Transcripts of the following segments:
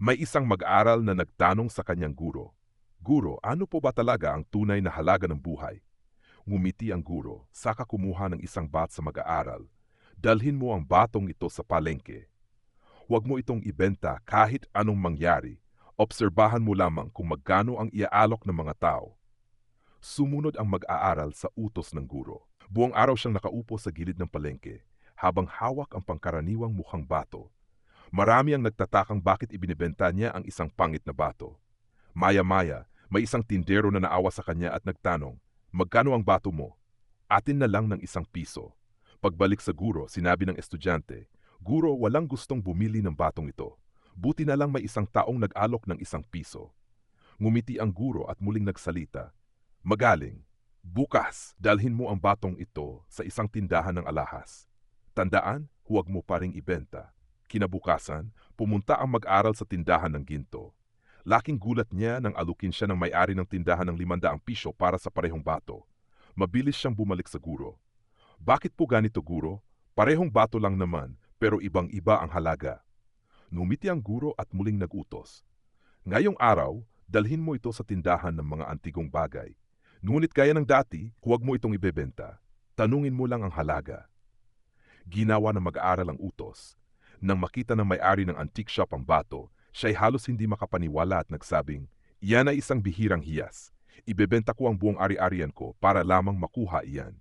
May isang mag-aral na nagtanong sa kanyang guro, Guro, ano po ba talaga ang tunay na halaga ng buhay? Ngumiti ang guro, saka kumuha ng isang bat sa mag-aaral. Dalhin mo ang batong ito sa palengke. Huwag mo itong ibenta kahit anong mangyari. Obserbahan mo lamang kung magkano ang iaalok ng mga tao. Sumunod ang mag-aaral sa utos ng guro. Buong araw siyang nakaupo sa gilid ng palengke habang hawak ang pangkaraniwang mukhang bato. Marami ang nagtatakang bakit ibinibenta niya ang isang pangit na bato. Maya-maya, may isang tindero na naawa sa kanya at nagtanong, Magkano ang bato mo? Atin na lang ng isang piso. Pagbalik sa guro, sinabi ng estudyante, Guro, walang gustong bumili ng batong ito. Buti na lang may isang taong nag-alok ng isang piso. Ngumiti ang guro at muling nagsalita, Magaling, bukas dalhin mo ang batong ito sa isang tindahan ng alahas. Tandaan, huwag mo pa ring ibenta. Kinabukasan, pumunta ang mag-aral sa tindahan ng ginto. Laking gulat niya nang alukin siya ng may-ari ng tindahan ng limandaang pisyo para sa parehong bato. Mabilis siyang bumalik sa guro. Bakit po ganito guro? Parehong bato lang naman, pero ibang-iba ang halaga. Numiti ang guro at muling nagutos. Ngayong araw, dalhin mo ito sa tindahan ng mga antigong bagay. Ngunit gaya ng dati, huwag mo itong ibebenta. Tanungin mo lang ang halaga. Ginawa ng mag-aaral ang utos. Nang makita ng may-ari ng antique shop ang bato, siya'y halos hindi makapaniwala at nagsabing, Iyan ay isang bihirang hiyas. Ibebenta ko ang buong ari-arian ko para lamang makuha iyan.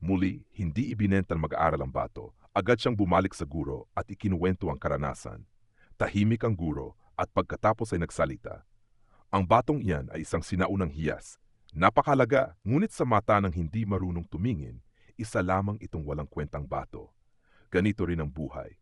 Muli, hindi ibinenta ng mag-aaral ang bato. Agad siyang bumalik sa guro at ikinuwento ang karanasan. Tahimik ang guro at pagkatapos ay nagsalita. Ang batong iyan ay isang sinaunang hiyas. Napakalaga, ngunit sa mata ng hindi marunong tumingin, isa lamang itong walang kwentang bato. Ganito rin ang buhay.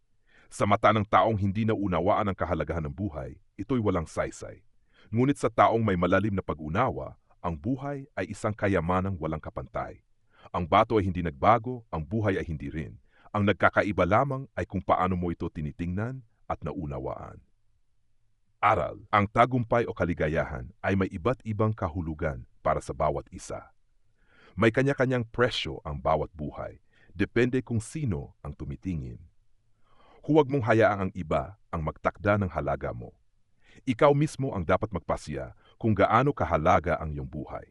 Sa mata ng taong hindi naunawaan ang kahalagahan ng buhay, ito'y walang saysay. Ngunit sa taong may malalim na pag-unawa, ang buhay ay isang kayamanang walang kapantay. Ang bato ay hindi nagbago, ang buhay ay hindi rin. Ang nagkakaiba lamang ay kung paano mo ito tinitingnan at naunawaan. Aral, ang tagumpay o kaligayahan ay may iba't ibang kahulugan para sa bawat isa. May kanya-kanyang presyo ang bawat buhay, depende kung sino ang tumitingin. Huwag mong hayaang ang iba ang magtakda ng halaga mo. Ikaw mismo ang dapat magpasya kung gaano kahalaga ang iyong buhay.